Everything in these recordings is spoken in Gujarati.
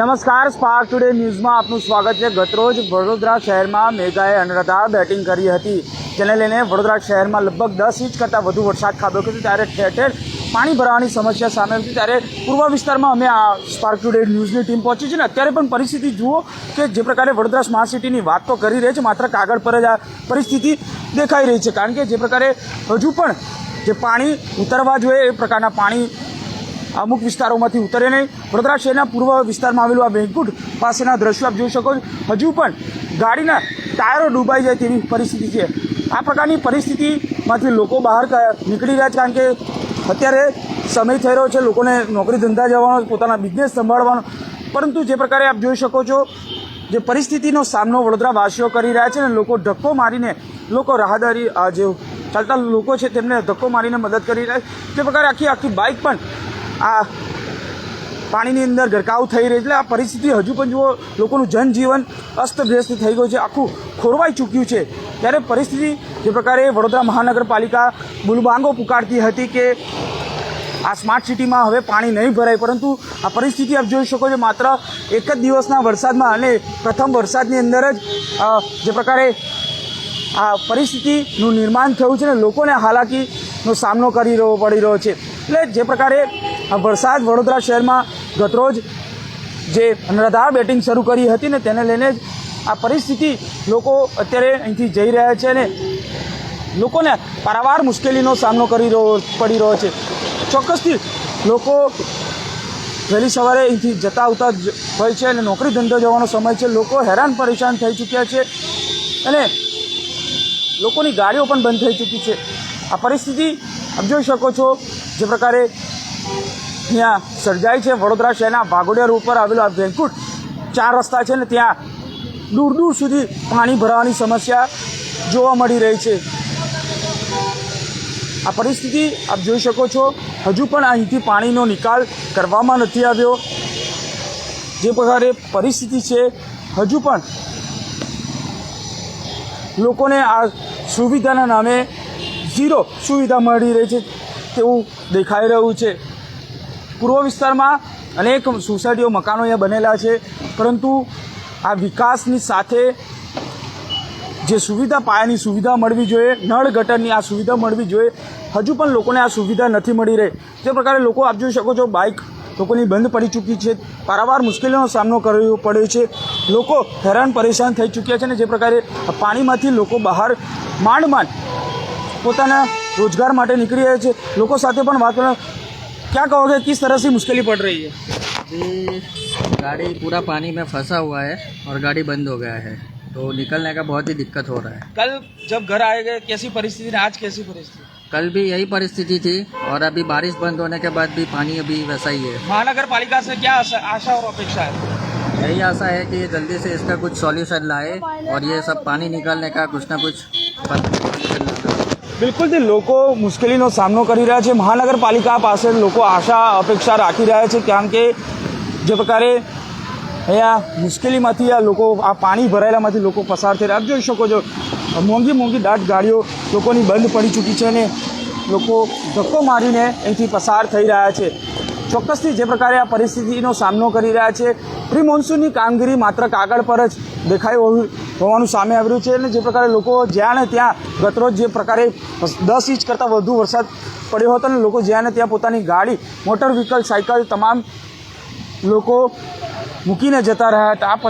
નમસ્કાર સ્પાર્ક ટુડે ન્યૂઝમાં આપનું સ્વાગત છે. ગતરોજ વડોદરા શહેરમાં મેઘાએ અનરાધાર બેટિંગ કરી હતી. જેને લઈને વડોદરા શહેરમાં લગભગ દસ ઇંચ કરતાં વધુ વરસાદ ખાબક્યો હતો. ત્યારે ઠેર ઠેર પાણી ભરાવાની સમસ્યા સામે હતી. ત્યારે પૂર્વ વિસ્તારમાં અમે આ સ્પાર્ક ટુડે ન્યૂઝની ટીમ પહોંચી છે ને, અત્યારે પણ પરિસ્થિતિ જુઓ કે જે પ્રકારે વડોદરા સ્માર્ટ સિટીની વાત તો કરી રહી છે, માત્ર કાગળ પર જ આ પરિસ્થિતિ દેખાઈ રહી છે. કારણ કે જે પ્રકારે હજુ પણ જે પાણી ઉતરવા જોઈએ, એ પ્રકારના પાણી અમુક વિસ્તારોમાંથી ઉતરે નહીં. વડોદરા શહેરના પૂર્વ વિસ્તારમાં આવેલું આ વેંકુટ પાસેના દ્રશ્યો આપ જોઈ શકો છો. હજુ પણ ગાડીના ટાયરો ડૂબાઈ જાય તેવી પરિસ્થિતિ છે. આ પ્રકારની પરિસ્થિતિમાંથી લોકો બહાર નીકળી રહ્યા છે કારણ કે અત્યારે સમય થઈ રહ્યો છે લોકોને નોકરી ધંધા જવાનો, પોતાના બિઝનેસ સંભાળવાનો. પરંતુ જે પ્રકારે આપ જોઈ શકો છો, જે પરિસ્થિતિનો સામનો વડોદરાવાસીઓ કરી રહ્યા છે ને લોકો ધક્કો મારીને, લોકો રાહદારી જે ચાલતા લોકો છે તેમને ધક્કો મારીને મદદ કરી રહ્યા છે. તે પ્રકારે આખી આખી બાઇક પણ આ પાણીની અંદર ગરકાવ થઈ રહી એટલે આ પરિસ્થિતિ હજુ પણ જુઓ, લોકોનું જનજીવન અસ્તવ્યસ્ત થઈ ગયું છે. આખું ખોરવાઈ ચૂક્યું છે. ત્યારે પરિસ્થિતિ જે પ્રકારે વડોદરા મહાનગરપાલિકા બુલબાંગો પુકારતી હતી કે આ સ્માર્ટ સિટીમાં હવે પાણી નહીં ભરાય, પરંતુ આ પરિસ્થિતિ આપ જોઈ શકો છો, માત્ર એક જ દિવસના વરસાદમાં અને પ્રથમ વરસાદની અંદર જ જે પ્રકારે આ પરિસ્થિતિનું નિર્માણ થયું છે ને લોકોને હાલાકીનો સામનો કરી રહ્યો, પડી રહ્યો છે. એટલે જે પ્રકારે વરસાદ વડોદરા શહેરમાં ગતરોજ જે અનરાધાર બેટિંગ શરૂ કરી હતી ને તેને લઈને જ આ પરિસ્થિતિ લોકો અત્યારે અહીંથી જઈ રહ્યા છે અને લોકોને પારાવાર મુશ્કેલીનો સામનો કરી રહ્યો, પડી રહ્યો છે. ચોક્કસથી લોકો વહેલી સવારે અહીંથી જતા આવતા હોય છે અને નોકરી ધંધો જવાનો સમય છે. લોકો હેરાન પરેશાન થઈ ચૂક્યા છે અને લોકોની ગાડીઓ પણ બંધ થઈ ચૂકી છે. આ પરિસ્થિતિ આપ જોઈ શકો છો જે પ્રકારે અહીંયા સર્જાય છે. વડોદરા શહેરના વાઘોડિયા રોડ પર આવેલો આ વેંકુટ ચાર રસ્તા છે ને ત્યાં દૂર દૂર સુધી પાણી ભરાવાની સમસ્યા જોવા મળી રહી છે. આ પરિસ્થિતિ આપ જોઈ શકો છો. હજુ પણ અહીંથી પાણીનો નિકાલ કરવામાં નથી આવ્યો. જે પ્રકારે પરિસ્થિતિ છે, હજુ પણ લોકોને આ સુવિધાના નામે ઝીરો સુવિધા મળી રહી છે તેવું દેખાઈ રહ્યું છે. પૂર્વ વિસ્તારમાં અનેક સોસાયટીઓ, મકાનો અહીંયા બનેલા છે. પરંતુ આ વિકાસની સાથે જે સુવિધા પાયાની સુવિધા મળવી જોઈએ, નળ ગટરની આ સુવિધા મળવી જોઈએ. હજુ પણ લોકોને આ સુવિધા નથી મળી રહી. જે પ્રકારે લોકો, આપ જોઈ શકો છો, બાઇક લોકોની બંધ પડી ચૂકી છે. પારાવાર મુશ્કેલીનો સામનો કરવો પડ્યો છે. લોકો હેરાન પરેશાન થઈ ચૂક્યા છે ને જે પ્રકારે પાણીમાંથી લોકો બહાર માંડ માંડ પોતાના રોજગાર માટે નીકળી રહ્યા છે. લોકો સાથે પણ વાત क्या कहोगे किस तरह से मुश्किलें पड़ रही है? अभी गाड़ी पूरा पानी में फंसा हुआ है और गाड़ी बंद हो गया है। तो निकलने का बहुत ही दिक्कत हो रहा है। कल जब घर आएँगे कैसी परिस्थिति आज कैसी परिस्थिति? कल भी यही परिस्थिति थी और अभी बारिश बंद होने के बाद भी पानी अभी वैसा ही है। महानगर पालिका से क्या आशा आशा और अपेक्षा है? यही आशा है कि जल्दी से इसका कुछ सॉल्यूशन लाए और ये सब पानी निकालने का कुछ ना कुछ लाए। બિલકુલથી લોકો મુશ્કેલીનો સામનો કરી રહ્યા છે મહાનગરપાલિકા પાસે લોકો આશા, અપેક્ષા રાખી રહ્યા છે, કારણ કે જે પ્રકારે અહીંયા મુશ્કેલીમાંથી આ લોકો, આ પાણી ભરાયેલામાંથી લોકો પસાર થઈ રહ્યા જોઈ શકો છો, મોંઘી મોંઘી દાટ ગાડીઓ લોકોની બંધ પડી ચૂકી છે અને લોકો ધક્કો મારીને અહીંથી પસાર થઈ રહ્યા છે ચોક્કસથી જે પ્રકારે આ પરિસ્થિતિનો સામનો કરી રહ્યા છે પ્રી મોન્સૂનની કામગીરી માત્ર કાગળ પર જ દેખાઈ હોવી હોવાનું સામે આવ્યું છે અને જે પ્રકારે લોકો જ્યાં ને ત્યાં ગતરોજ જે પ્રકારે દસ ઇંચ કરતાં વધુ વરસાદ પડ્યો હતો અને લોકો જ્યાં ને ત્યાં પોતાની ગાડી, મોટર વ્હીકલ, સાયકલ તમામ લોકો મૂકીને જતા રહ્યા હતા. આ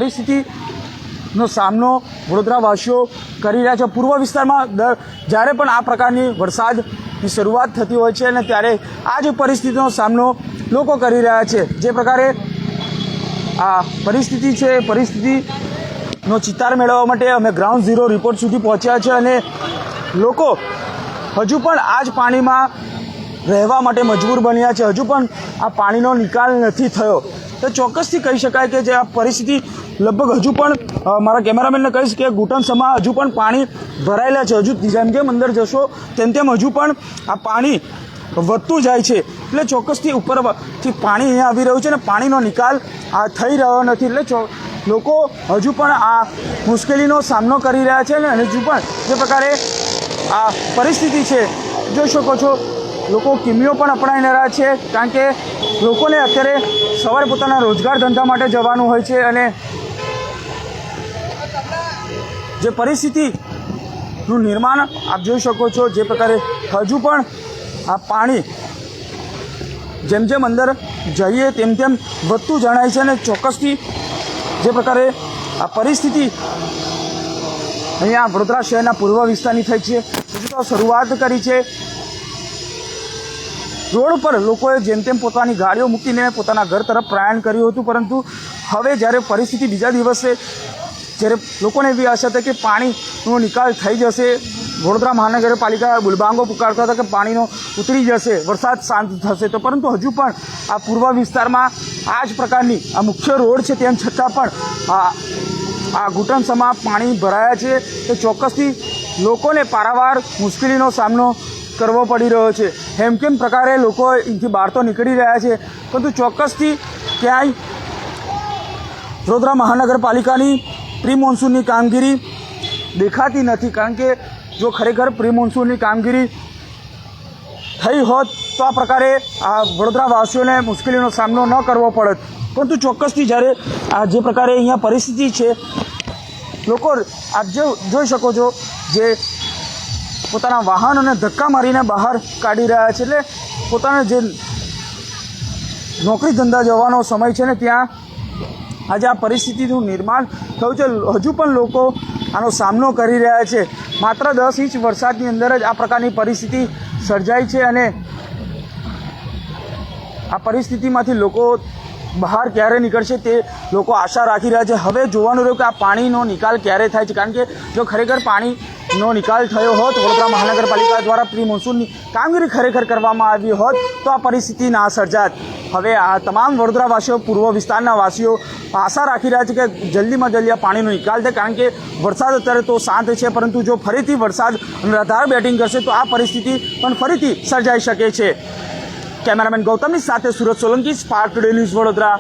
પરિસ્થિતિનો સામનો વડોદરાવાસીઓ કરી રહ્યા છે. પૂર્વ વિસ્તારમાં દર જ્યારે પણ આ પ્રકારની વરસાદની શરૂઆત થતી હોય છે અને ત્યારે આ જ પરિસ્થિતિનો સામનો લોકો કરી રહ્યા છે. જે પ્રકારે આ પરિસ્થિતિ છે, એ પરિસ્થિતિનો ચિતાર મેળવવા માટે અમે ગ્રાઉન્ડ ઝીરો રિપોર્ટ સુધી પહોંચ્યા છે અને લોકો હજુ પણ આ જ પાણીમાં રહેવા માટે મજબૂર બન્યા છે. હજુ પણ આ પાણીનો નિકાલ નથી થયો. તો ચોક્કસથી કહી શકાય કે જે આ પરિસ્થિતિ લગભગ હજુ પણ મારા કેમેરામેનને કહીશ કે ઘૂંટણસમાં હજુ પણ પાણી ભરાયેલા છે. હજુ જેમ જેમ અંદર જશો, તેમ તેમ હજુ પણ આ પાણી વધતું જાય છે. એટલે ચોક્કસથી ઉપરથી પાણી અહીંયા આવી રહ્યું છે અને પાણીનો નિકાલ આ થઈ રહ્યો નથી. એટલે ચો, લોકો હજુ પણ આ મુશ્કેલીનો સામનો કરી રહ્યા છે અને હજુ પણ જે પ્રકારે આ પરિસ્થિતિ છે, જોઈ શકો છો, લોકો કિમીઓ પણ અપનાવી રહ્યા છે, કારણ કે લોકોને અત્યારે સવારે પોતાના રોજગાર ધંધા માટે જવાનું હોય છે અને જે પરિસ્થિતિનું નિર્માણ આપ જોઈ શકો છો, જે પ્રકારે હજુ પણ આ પાણી જેમ જેમ અંદર જઈએ તેમ તેમ વધતું જણાય છે અને ચોક્કસથી જે પ્રકારે આ પરિસ્થિતિ અહીંયા વડોદરા શહેરના પૂર્વ વિસ્તારની થઈ છે. હજુ તો શરૂઆત કરી છે. રોડ પર લોકોએ જેમ તેમ પોતાની ગાડીઓ મૂકીને પોતાના ઘર તરફ પ્રયાણ કર્યું હતું, પરંતુ હવે જ્યારે પરિસ્થિતિ બીજા દિવસે જ્યારે લોકોને એવી આશા હતી કે પાણીનો નિકાલ થઈ જશે, વડોદરા મહાનગરપાલિકા બુલબાંગો પુકારતા હતા કે પાણીનો ઉતરી જશે, વરસાદ શાંત થશે. તો પરંતુ હજુ પણ આ પૂર્વ વિસ્તારમાં આ જ પ્રકારની આ મુખ્ય રોડ છે, તેમ છતાં પણ આ આ ઘૂંટણસમાં પાણી ભરાયા છે. તો ચોક્કસથી લોકોને પારાવાર મુશ્કેલીનો સામનો કરવો પડી રહ્યો છે. હેમકેમ પ્રકારે લોકો અહીંથી બહાર તો નીકળી રહ્યા છે, પરંતુ ચોક્કસથી ક્યાંય વડોદરા મહાનગરપાલિકાની પ્રી મોન્સૂનની કામગીરી દેખાતી નથી કારણ કે જો ખરેખર પ્રી મોન્સૂનની કામગીરી થઈ હોત તો આ પ્રકારે આ વડોદરાવાસીઓને મુશ્કેલીનો સામનો ન કરવો પડત. પરંતુ ચોક્કસથી જ્યારે આ જે પ્રકારે અહીંયા પરિસ્થિતિ છે, લોકો આપ જે જોઈ શકો છો જે પોતાના વાહનોને ધક્કા મારીને બહાર કાઢી રહ્યા છે એટલે પોતાના જે નોકરી ધંધા જવાનો સમય છે ને ત્યાં આજે આ પરિસ્થિતિનું નિર્માણ થયું છે. હજુ પણ લોકો આનો સામનો કરી રહ્યા છે. માત્ર દસ ઇંચ વરસાદની અંદર જ આ પ્રકારની પરિસ્થિતિ સર્જાઈ છે અને આ પરિસ્થિતિમાંથી લોકો બહાર ક્યારે નીકળશે તે લોકો આશા રાખી રહ્યા છે. હવે જોવાનું રહ્યું કે આ પાણીનો નિકાલ ક્યારે થાય છે. કારણ કે જો ખરેખર પાણીનો નિકાલ થયો હોત, વડોદરા મહાનગરપાલિકા દ્વારા પ્રી મોન્સૂનની કામગીરી ખરેખર કરવામાં આવી હોત, તો આ પરિસ્થિતિ ના સર્જાત. હવે આ તમામ વડોદરાવાસીઓ, પૂર્વ વિસ્તારના વાસીઓ આશા રાખી રહ્યા છે કે જલ્દીમાં જલ્દી આ પાણીનો નિકાલ થાય, કારણ કે વરસાદ અત્યારે તો શાંત છે, પરંતુ જો ફરીથી વરસાદ અનરાધાર બેટિંગ કરશે, તો આ પરિસ્થિતિ પણ ફરીથી સર્જાઈ શકે છે. કેમેરામેન ગૌતમની સાથે સુરત સોલંકી, સ્પાર્ક ન્યૂઝ વડોદરા.